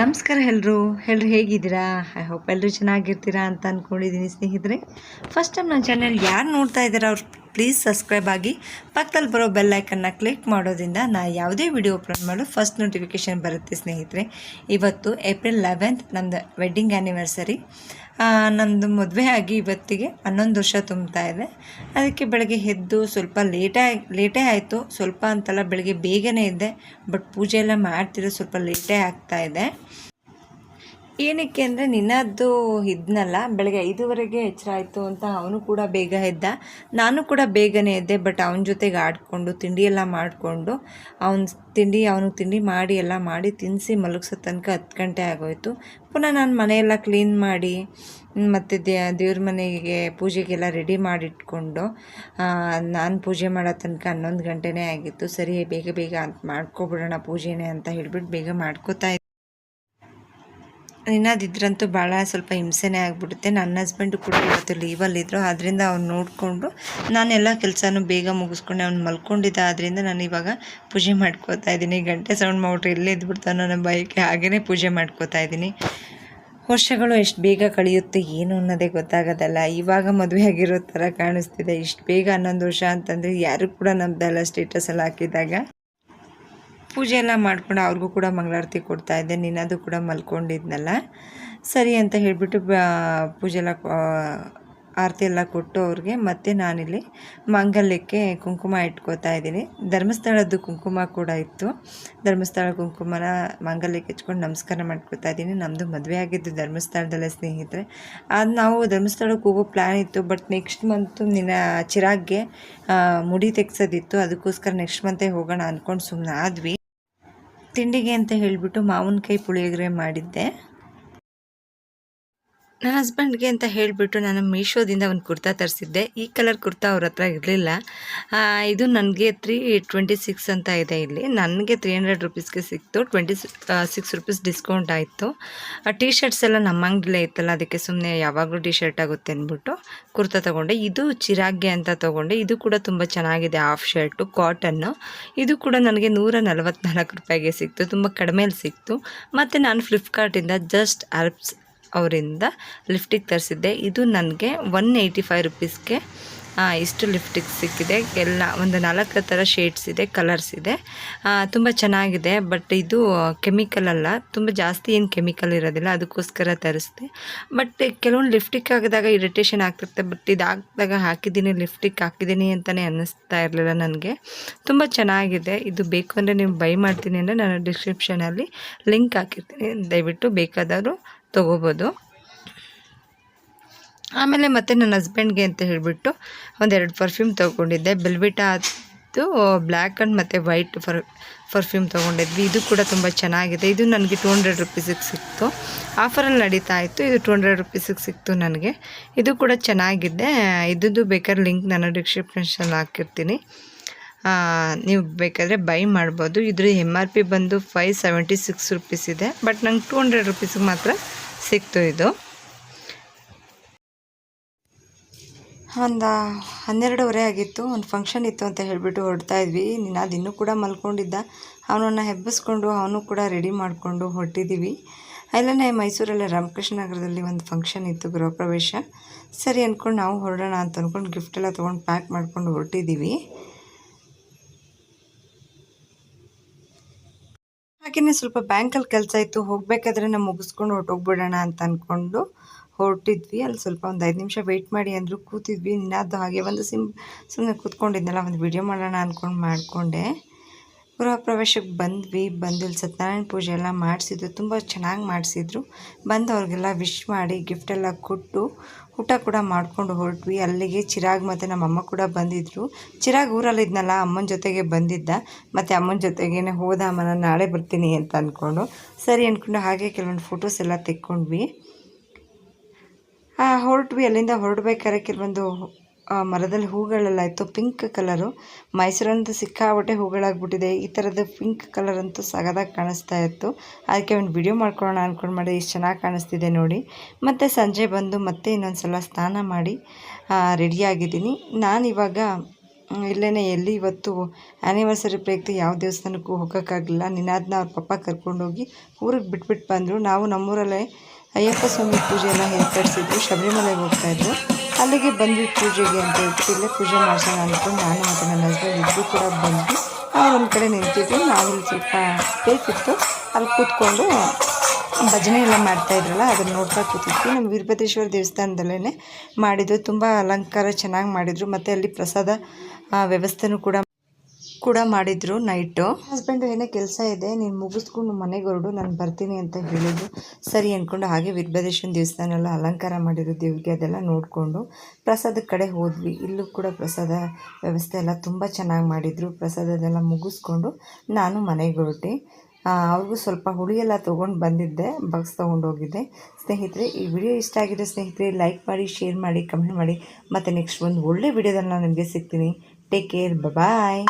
ನಮಸ್ಕಾರ ಎಲ್ಲರೂ ಎಲ್ಲರೂ ಹೇಗಿದ್ದೀರಾ? ಐ ಹೋಪ್ ಎಲ್ಲರೂ ಚೆನ್ನಾಗಿರ್ತೀರಾ ಅಂತ ಅಂದ್ಕೊಂಡಿದ್ದೀನಿ ಸ್ನೇಹಿತರೆ. ಫಸ್ಟ್ ಟೈಮ್ ನನ್ನ ಚಾನೆಲ್ ಯಾರು ನೋಡ್ತಾ ಇದ್ದಾರೆ ಅವ್ರು ಪ್ಲೀಸ್ ಸಬ್ಸ್ಕ್ರೈಬ್ ಆಗಿ ಪಕ್ಕದಲ್ಲಿ ಬರೋ ಬೆಲ್ ಕ್ಲಿಕ್ ಮಾಡೋದ್ರಿಂದ ನಾ ಯಾವುದೇ ವಿಡಿಯೋ ಅಪ್ಲೋಡ್ ಮಾಡೋ ಫಸ್ಟ್ ನೋಟಿಫಿಕೇಷನ್ ಬರುತ್ತೆ, ಸ್ನೇಹಿತರೆ. ಇವತ್ತು ಏಪ್ರಿಲ್ ಲೆವೆಂತ್ ನಮ್ಮದು ವೆಡ್ಡಿಂಗ್ ಆ್ಯನಿವರ್ಸರಿ ನಮ್ಮದು ಮದುವೆ ಆಗಿ ಇವತ್ತಿಗೆ ಹನ್ನೊಂದು ವರ್ಷ ತುಂಬ್ತಾ ಇದೆ. ಅದಕ್ಕೆ ಬೆಳಗ್ಗೆ ಎದ್ದು ಸ್ವಲ್ಪ ಲೇಟಾಗಿ ಲೇಟೇ ಆಯಿತು. ಸ್ವಲ್ಪ ಅಂತಲ್ಲ ಬೆಳಗ್ಗೆ ಬೇಗನೆ ಇದ್ದೆ ಬಟ್ ಪೂಜೆ ಎಲ್ಲ ಮಾಡ್ತಿರೋ ಸ್ವಲ್ಪ ಲೇಟೇ ಆಗ್ತಾ ಇದೆ. ಏನಕ್ಕೆ ಅಂದರೆ ನಿನ್ನದ್ದು ಇದ್ನಲ್ಲ, ಬೆಳಗ್ಗೆ ಐದುವರೆಗೆ ಎಚ್ಚರ ಆಯಿತು ಅಂತ ಅವನು ಕೂಡ ಬೇಗ ಎದ್ದ. ನಾನು ಕೂಡ ಬೇಗನೆ ಎದ್ದೆ ಬಟ್ ಅವನ ಜೊತೆಗೆ ಆಡಿಕೊಂಡು, ತಿಂಡಿ ಎಲ್ಲ ಮಾಡಿಕೊಂಡು, ಅವನ ತಿಂಡಿ, ಅವನಿಗೆ ತಿಂಡಿ ಮಾಡಿ ಎಲ್ಲ ಮಾಡಿ ತಿನ್ನಿಸಿ ಮಲಗಿಸೋ ತನಕ ಹತ್ತು ಗಂಟೆ ಆಗೋಯ್ತು. ಪುನಃ ನಾನು ಮನೆಯೆಲ್ಲ ಕ್ಲೀನ್ ಮಾಡಿ, ಮತ್ತು ದೇವ್ರ ಮನೆಗೆ ಪೂಜೆಗೆಲ್ಲ ರೆಡಿ ಮಾಡಿಟ್ಕೊಂಡು ನಾನು ಪೂಜೆ ಮಾಡೋ ತನಕ ಹನ್ನೊಂದು ಗಂಟೆನೇ ಆಗಿತ್ತು. ಸರಿ, ಬೇಗ ಬೇಗ ಅಂತ ಮಾಡ್ಕೊಬಿಡೋಣ ಪೂಜೆನೇ ಅಂತ ಹೇಳ್ಬಿಟ್ಟು ಬೇಗ ಮಾಡ್ಕೋತಾ ಇನ್ನದಿದ್ರಂತೂ ಭಾಳ ಸ್ವಲ್ಪ ಹಿಂಸೆನೇ ಆಗಿಬಿಡುತ್ತೆ. ನನ್ನ ಹಸ್ಬೆಂಡು ಕೂಡ ಇವತ್ತು ಲೀವಲ್ಲಿದ್ದರು ಆದ್ದರಿಂದ ಅವ್ನು ನೋಡಿಕೊಂಡು ನಾನೆಲ್ಲ ಕೆಲಸನೂ ಬೇಗ ಮುಗಿಸ್ಕೊಂಡೆ. ಅವ್ನು ಮಲ್ಕೊಂಡಿದ್ದ. ಆದ್ದರಿಂದ ನಾನು ಇವಾಗ ಪೂಜೆ ಮಾಡ್ಕೋತಾ ಇದ್ದೀನಿ. ಗಂಟೆ ಸೌಂಡ್ ಮಾಡ್ಬಿಟ್ರೆ ಎಲ್ಲೇ ಇದ್ಬಿಡ್ತಾನೋ ನನ್ನ ಬೈಕ್ ಹಾಗೇ ಪೂಜೆ ಮಾಡ್ಕೋತಾ ಇದ್ದೀನಿ. ವರ್ಷಗಳು ಎಷ್ಟು ಬೇಗ ಕಳೆಯುತ್ತೆ ಏನು ಅನ್ನೋದೇ ಗೊತ್ತಾಗೋದಲ್ಲ. ಇವಾಗ ಮದುವೆ ಆಗಿರೋ ಥರ ಕಾಣಿಸ್ತಿದೆ. ಇಷ್ಟು ಬೇಗ ಹನ್ನೊಂದು ವರ್ಷ ಅಂತಂದರೆ ಯಾರು ಕೂಡ ನಮ್ಮದೆಲ್ಲ ಸ್ಟೇಟಸಲ್ಲಿ ಹಾಕಿದಾಗ. ಪೂಜೆ ಎಲ್ಲ ಮಾಡ್ಕೊಂಡು ಅವ್ರಿಗೂ ಕೂಡ ಮಂಗಳಾರತಿ ಕೊಡ್ತಾ ಇದ್ದೆ. ನಿನ್ನದು ಕೂಡ ಮಲ್ಕೊಂಡಿದ್ನಲ್ಲ. ಸರಿ ಅಂತ ಹೇಳಿಬಿಟ್ಟು ಪೂಜೆ ಎಲ್ಲ ಆರತಿ ಎಲ್ಲ ಕೊಟ್ಟು ಅವ್ರಿಗೆ ಮತ್ತೆ ನಾನಿಲ್ಲಿ ಮಾಂಗಲ್ಯಕ್ಕೆ ಕುಂಕುಮ ಇಟ್ಕೋತಾ ಇದ್ದೀನಿ. ಧರ್ಮಸ್ಥಳದ್ದು ಕುಂಕುಮ ಕೂಡ ಇತ್ತು. ಧರ್ಮಸ್ಥಳ ಕುಂಕುಮನ ಮಾಂಗಲ್ಯಕ್ಕೆ ಇಟ್ಕೊಂಡು ನಮಸ್ಕಾರ ಮಾಡ್ಕೋತಾ ಇದ್ದೀನಿ. ನಮ್ಮದು ಮದುವೆ ಆಗಿದ್ದು ಧರ್ಮಸ್ಥಳದಲ್ಲೇ ಸ್ನೇಹಿತರೆ. ಅದು ನಾವು ಧರ್ಮಸ್ಥಳಕ್ಕೆ ಹೋಗೋ ಪ್ಲ್ಯಾನ್ ಇತ್ತು ಬಟ್ ನೆಕ್ಸ್ಟ್ ಮಂತು ನಿನ್ನ ಚಿರಾಗ್ಗೆ ಮುಡಿ ತೆಗ್ಸೋದಿತ್ತು. ಅದಕ್ಕೋಸ್ಕರ ನೆಕ್ಸ್ಟ್ ಮಂತೇ ಹೋಗೋಣ ಅಂದ್ಕೊಂಡು ಸುಮ್ಮನೆ ಆದ್ವಿ. ತಿಂಡಿಗೆ ಅಂತ ಹೇಳಿಬಿಟ್ಟು ಮಾವಿನಕಾಯಿ ಪುಳಿಯೋಗರೆ ಮಾಡಿದ್ದೆ. ನನ್ನ ಹಸ್ಬೆಂಡ್ಗೆ ಅಂತ ಹೇಳಿಬಿಟ್ಟು ನಾನು ಮೀಶೋದಿಂದ ಒಂದು ಕುರ್ತಾ ತರಿಸಿದ್ದೆ. ಈ ಕಲರ್ ಕುರ್ತಾ ಅವ್ರ ಹತ್ರ ಇರಲಿಲ್ಲ. ಇದು ನನಗೆ ತ್ರೀ ಟ್ವೆಂಟಿ ಸಿಕ್ಸ್ ಅಂತ ಇದೆ ಇಲ್ಲಿ. ನನಗೆ ತ್ರೀ ಹಂಡ್ರೆಡ್ ರುಪೀಸ್ಗೆ ಸಿಕ್ತು. ಟ್ವೆಂಟಿ ಸಿಕ್ಸ್ ರುಪೀಸ್ ಡಿಸ್ಕೌಂಟ್ ಆಯಿತು. ಟಿ ಶರ್ಟ್ಸ್ ಎಲ್ಲ ನಮ್ಮ ಅಂಗಡಿಲೇ ಇತ್ತಲ್ಲ, ಅದಕ್ಕೆ ಸುಮ್ಮನೆ ಯಾವಾಗಲೂ ಟಿ ಶರ್ಟ್ ಆಗುತ್ತೆ ಅಂದ್ಬಿಟ್ಟು ಕುರ್ತಾ ತೊಗೊಂಡೆ. ಇದು ಚಿರಾಗ್ಗೆ ಅಂತ ತೊಗೊಂಡೆ. ಇದು ಕೂಡ ತುಂಬ ಚೆನ್ನಾಗಿದೆ ಹಾಫ್ ಶರ್ಟು ಕಾಟನ್ನು ಇದು ಕೂಡ ನನಗೆ ನೂರ ನಲವತ್ತ್ನಾಲ್ಕು ರೂಪಾಯಿಗೆ ಸಿಕ್ತು. ತುಂಬ ಕಡಿಮೆಯಲ್ಲಿ ಸಿಕ್ತು. ಮತ್ತು ನಾನು ಫ್ಲಿಪ್ಕಾರ್ಟಿಂದ ಜಸ್ಟ್ ಅಲ್ಪ್ಸ್ ಅವರಿಂದ ಲಿಫ್ಟಿಗೆ ತರಿಸಿದ್ದೆ. ಇದು ನನಗೆ ಒನ್ ಏಯ್ಟಿ ಫೈವ್ ರುಪೀಸ್ಗೆ ಇಷ್ಟು ಲಿಫ್ಟಿಗೆ ಸಿಕ್ಕಿದೆ. ಎಲ್ಲ ಒಂದು ನಾಲ್ಕು ಥರ ಶೇಡ್ಸ್ ಇದೆ ಕಲರ್ಸ್ ಇದೆ. ತುಂಬ ಚೆನ್ನಾಗಿದೆ ಬಟ್ ಇದು ಕೆಮಿಕಲ್ ಅಲ್ಲ. ತುಂಬ ಜಾಸ್ತಿ ಏನು ಕೆಮಿಕಲ್ ಇರೋದಿಲ್ಲ, ಅದಕ್ಕೋಸ್ಕರ ತರಿಸಿದೆ. ಬಟ್ ಕೆಲವೊಂದು ಲಿಫ್ಟಿಕ್ ಹಾಕಿದಾಗ ಇರಿಟೇಷನ್ ಆಗ್ತಿರುತ್ತೆ ಬಟ್ ಇದು ಹಾಕಿದಾಗ ಹಾಕಿದ್ದೀನಿ ಲಿಫ್ಟಿಕ್ ಹಾಕಿದ್ದೀನಿ ಅಂತಲೇ ಅನ್ನಿಸ್ತಾ ಇರಲಿಲ್ಲ ನನಗೆ. ತುಂಬ ಚೆನ್ನಾಗಿದೆ. ಇದು ಬೇಕು ಅಂದರೆ ನೀವು ಬೈ ಮಾಡ್ತೀನಿ ಅಂದರೆ ನಾನು ಡಿಸ್ಕ್ರಿಪ್ಷನಲ್ಲಿ ಲಿಂಕ್ ಹಾಕಿರ್ತೀನಿ. ದಯವಿಟ್ಟು ಬೇಕಾದವರು ತೊಗೋಬೋದು. ಆಮೇಲೆ ಮತ್ತೆ ನನ್ನ ಹಸ್ಬೆಂಡ್ಗೆ ಅಂತ ಹೇಳಿಬಿಟ್ಟು ಒಂದೆರಡು ಪರ್ಫ್ಯೂಮ್ ತೊಗೊಂಡಿದ್ದೆ. ಬೆಲ್ವಿಟಾದು ಬ್ಲ್ಯಾಕ್ ಆ್ಯಂಡ್ ಮತ್ತು ವೈಟ್ ಫರ್ ಪರ್ಫ್ಯೂಮ್ ತೊಗೊಂಡಿದ್ವಿ. ಇದು ಕೂಡ ತುಂಬ ಚೆನ್ನಾಗಿದೆ. ಇದು ನನಗೆ ಟು ಹಂಡ್ರೆಡ್ ರುಪೀಸಿಗೆ ಸಿಕ್ತು. ಆಫರಲ್ಲಿ ನಡೀತಾ ಇತ್ತು. ಇದು ಟು ಹಂಡ್ರೆಡ್ ರುಪೀಸಿಗೆ ಸಿಕ್ತು ನನಗೆ. ಇದು ಕೂಡ ಚೆನ್ನಾಗಿದೆ. ಇದ್ದು ಬೇಕಾದ್ರೆ ಲಿಂಕ್ ನಾನು ಡಿಸ್ಕ್ರಿಪ್ಷನ್ ಹಾಕಿರ್ತೀನಿ. ನೀವು ಬೇಕಾದರೆ ಬೈ ಮಾಡ್ಬೋದು. ಇದ್ರ ಎಂ ಆರ್ ಪಿ ಬಂದು ಫೈವ್ ಸೆವೆಂಟಿ ಸಿಕ್ಸ್ ರುಪೀಸ್ ಇದೆ. ಬಟ್ ನಂಗೆ ಟು ಹಂಡ್ರೆಡ್ ರುಪೀಸಿಗೆ ಮಾತ್ರ ಸಿಕ್ತು ಇದು. ಒಂದು ಹನ್ನೆರಡುವರೆ ಆಗಿತ್ತು, ಒಂದು ಫಂಕ್ಷನ್ ಇತ್ತು ಅಂತ ಹೇಳಿಬಿಟ್ಟು ಹೊರಡ್ತಾ ಇದ್ವಿ. ನೀನು ಅದು ಇನ್ನೂ ಕೂಡ ಮಲ್ಕೊಂಡಿದ್ದ. ಅವನನ್ನು ಹೆಬ್ಬಿಸ್ಕೊಂಡು ಅವನು ಕೂಡ ರೆಡಿ ಮಾಡಿಕೊಂಡು ಹೊರಟಿದ್ದೀವಿ ಅಲ್ಲೇ ಮೈಸೂರಲ್ಲೇ ರಾಮಕೃಷ್ಣ ನಗರದಲ್ಲಿ ಒಂದು ಫಂಕ್ಷನ್ ಇತ್ತು, ಗೃಹ ಪ್ರವೇಶ. ಸರಿ ಅಂದ್ಕೊಂಡು ನಾವು ಹೊರಡೋಣ ಅಂತ ಅಂದ್ಕೊಂಡು ಗಿಫ್ಟೆಲ್ಲ ತೊಗೊಂಡು ಪ್ಯಾಕ್ ಮಾಡ್ಕೊಂಡು ಹೊರಟಿದ್ದೀವಿ ಹಾಗೆಯೇ ಸ್ವಲ್ಪ ಬ್ಯಾಂಕಲ್ಲಿ ಕೆಲಸ ಇತ್ತು, ಹೋಗಬೇಕಾದ್ರೆ ನಾವು ಮುಗಿಸ್ಕೊಂಡು ಹೊರಟೋಗ್ಬಿಡೋಣ ಅಂತ ಅಂದ್ಕೊಂಡು ಹೊರಟಿದ್ವಿ. ಅಲ್ಲಿ ಸ್ವಲ್ಪ ಒಂದು ಐದು ನಿಮಿಷ ವೆಯ್ಟ್ ಮಾಡಿ ಅಂದರು ಕೂತಿದ್ವಿ. ನಿನ್ನದು ಹಾಗೆ ಒಂದು ಸಿಮ್ ಸುಮ್ಮನೆ ಕೂತ್ಕೊಂಡಿದ್ನಲ್ಲ, ಒಂದು ವಿಡಿಯೋ ಮಾಡೋಣ ಅಂದ್ಕೊಂಡು ಮಾಡಿಕೊಂಡೆ. ಗೃಹ ಪ್ರವೇಶಕ್ಕೆ ಬಂದ್ವಿ ಬಂದು ಇಲ್ಲಿ ಸತ್ಯನಾರಾಯಣ ಪೂಜೆ ಎಲ್ಲ ಮಾಡಿಸಿದ್ರು, ತುಂಬ ಚೆನ್ನಾಗಿ ಮಾಡಿಸಿದ್ರು. ಬಂದು ಅವ್ರಿಗೆಲ್ಲ ವಿಶ್ ಮಾಡಿ ಗಿಫ್ಟೆಲ್ಲ ಕೊಟ್ಟು ಊಟ ಕೂಡ ಮಾಡ್ಕೊಂಡು ಹೊರಟ್ವಿ. ಅಲ್ಲಿಗೆ ಚಿರಾಗ್ ಮತ್ತು ನಮ್ಮಮ್ಮ ಕೂಡ ಬಂದಿದ್ದರು ಚಿರಾಗ್ ಊರಲ್ಲಿದ್ನಲ್ಲ ಅಮ್ಮನ ಜೊತೆಗೆ ಬಂದಿದ್ದ. ಮತ್ತು ಅಮ್ಮನ ಜೊತೆಗೇ ಹೋದ ಅಮ್ಮನ ನಾಳೆ ಬರ್ತೀನಿ ಅಂತ ಅಂದ್ಕೊಂಡು ಸರಿ ಅಂದ್ಕೊಂಡು ಹಾಗೆ ಕೆಲವೊಂದು ಫೋಟೋಸ್ ಎಲ್ಲ ತೆಕ್ಕೊಂಡ್ವಿ. ಹೊರಟ್ವಿ. ಅಲ್ಲಿಂದ ಹೊರಡ್ಬೇಕಾದ್ರೆ ಕೆಲವೊಂದು ಮರದಲ್ಲಿ ಹೂಗಳೆಲ್ಲ ಇತ್ತು ಪಿಂಕ್ ಕಲರು ಮೈಸೂರಂತೂ ಸಿಕ್ಕಾಪಟ್ಟೆ ಹೂಗಳಾಗ್ಬಿಟ್ಟಿದೆ. ಈ ಥರದ ಪಿಂಕ್ ಕಲರ್ ಅಂತೂ ಸಗದಾಗಿ ಕಾಣಿಸ್ತಾ ಇತ್ತು. ಅದಕ್ಕೆ ಒಂದು ವಿಡಿಯೋ ಮಾಡ್ಕೊಳ್ಳೋಣ ಅಂದ್ಕೊಂಡು ಮಾಡಿ ಎಷ್ಟು ಚೆನ್ನಾಗಿ ಕಾಣಿಸ್ತಿದೆ ನೋಡಿ. ಮತ್ತು ಸಂಜೆ ಬಂದು ಮತ್ತೆ ಇನ್ನೊಂದು ಸಲ ಸ್ನಾನ ಮಾಡಿ ರೆಡಿಯಾಗಿದ್ದೀನಿ ನಾನಿವಾಗ ಇಲ್ಲೇ ಎಲ್ಲಿ ಇವತ್ತು ಆ್ಯನಿವರ್ಸರಿ ಪ್ರಯುಕ್ತ ಯಾವ ದೇವಸ್ಥಾನಕ್ಕೂ ಹೋಗೋಕ್ಕಾಗಲಿಲ್ಲ. ನಿನಾದ್ನ ಅವ್ರ ಪಪ್ಪ ಕರ್ಕೊಂಡೋಗಿ ಊರಿಗೆ ಬಿಟ್ಬಿಟ್ಟು ಬಂದರು. ನಾವು ನಮ್ಮೂರಲ್ಲೇ ಅಯ್ಯಪ್ಪ ಸ್ವಾಮಿ ಪೂಜೆ ಎಲ್ಲ ಏರ್ಪಡಿಸಿದ್ರು ಶಬರಿಮಲೆಗೆ ಹೋಗ್ತಾಯಿದ್ರು ಅಲ್ಲಿಗೆ ಬಂದ್ವಿ ಪೂಜೆಗೆ ಅಂತ ಹೇಳ್ಬಿಟ್ಟು ಇಲ್ಲೇ ಪೂಜೆ ಮಾಡ್ಸೋಣ ಅಂದ್ಕೊಂಡು ನಾನು ಮತ್ತು ನನ್ನ ಹಸ್ಬೆಂಡ್ ಇಬ್ಬರು ಕೂಡ ಬಂದ್ವಿ. ಅವ್ರು ಒಂದು ಕಡೆ ನಿಂತಿದ್ವಿ. ನಾವು ಸ್ವಲ್ಪ ಬೇಕಿತ್ತು. ಅಲ್ಲಿ ಕೂತ್ಕೊಂಡು ಭಜನೆ ಎಲ್ಲ ಮಾಡ್ತಾ ಇದ್ರಲ್ಲ, ಅದನ್ನು ನೋಡ್ತಾ ಕೂತಿದ್ವಿ. ನಮ್ಮ ವೀರಭದ್ರೇಶ್ವರ ದೇವಸ್ಥಾನದಲ್ಲೇ ಮಾಡಿದ್ದು ತುಂಬ ಅಲಂಕಾರ ಚೆನ್ನಾಗಿ ಮಾಡಿದರು. ಮತ್ತು ಅಲ್ಲಿ ಪ್ರಸಾದ ವ್ಯವಸ್ಥೆನೂ ಕೂಡ ಕೂಡ ಮಾಡಿದ್ರು ನೈಟು. ಹಸ್ಬೆಂಡು ಏನೇ ಕೆಲಸ ಇದೆ, ನೀನು ಮುಗಿಸ್ಕೊಂಡು ಮನೆಗೆ ಹೊರಡು, ನಾನು ಬರ್ತೀನಿ ಅಂತ ಹೇಳಿದ್ರು. ಸರಿ ಅಂದ್ಕೊಂಡು ಹಾಗೆ ವೀರಭದ್ರೇಶ್ವರ ದೇವಸ್ಥಾನ ಅಲಂಕಾರ ಮಾಡಿರೋ ದೇವ್ರಿಗೆ, ಅದೆಲ್ಲ ನೋಡಿಕೊಂಡು ಪ್ರಸಾದದ ಕಡೆ ಹೋದ್ವಿ. ಇಲ್ಲೂ ಕೂಡ ಪ್ರಸಾದ ವ್ಯವಸ್ಥೆ ಎಲ್ಲ ತುಂಬ ಚೆನ್ನಾಗಿ ಮಾಡಿದರು. ಪ್ರಸಾದದೆಲ್ಲ ಮುಗಿಸ್ಕೊಂಡು ನಾನು ಮನೆಗೆ ಹೊರಟೆ. ಅವ್ರಿಗೂ ಸ್ವಲ್ಪ ಹುಳಿ ಎಲ್ಲ ತೊಗೊಂಡು ಬಂದಿದ್ದೆ ಬಾಕ್ಸ್ ತೊಗೊಂಡೋಗಿದ್ದೆ ಸ್ನೇಹಿತರೆ, ಈ ವಿಡಿಯೋ ಇಷ್ಟ ಆಗಿದೆ ಸ್ನೇಹಿತರೆ ಲೈಕ್ ಮಾಡಿ ಶೇರ್ ಮಾಡಿ ಕಮೆಂಟ್ ಮಾಡಿ. ಮತ್ತು ನೆಕ್ಸ್ಟ್ ಒಂದು ಒಳ್ಳೆ ವಿಡಿಯೋದಲ್ಲಿ ನಾನು ನಿಮಗೆ ಸಿಗ್ತೀನಿ. Take care bye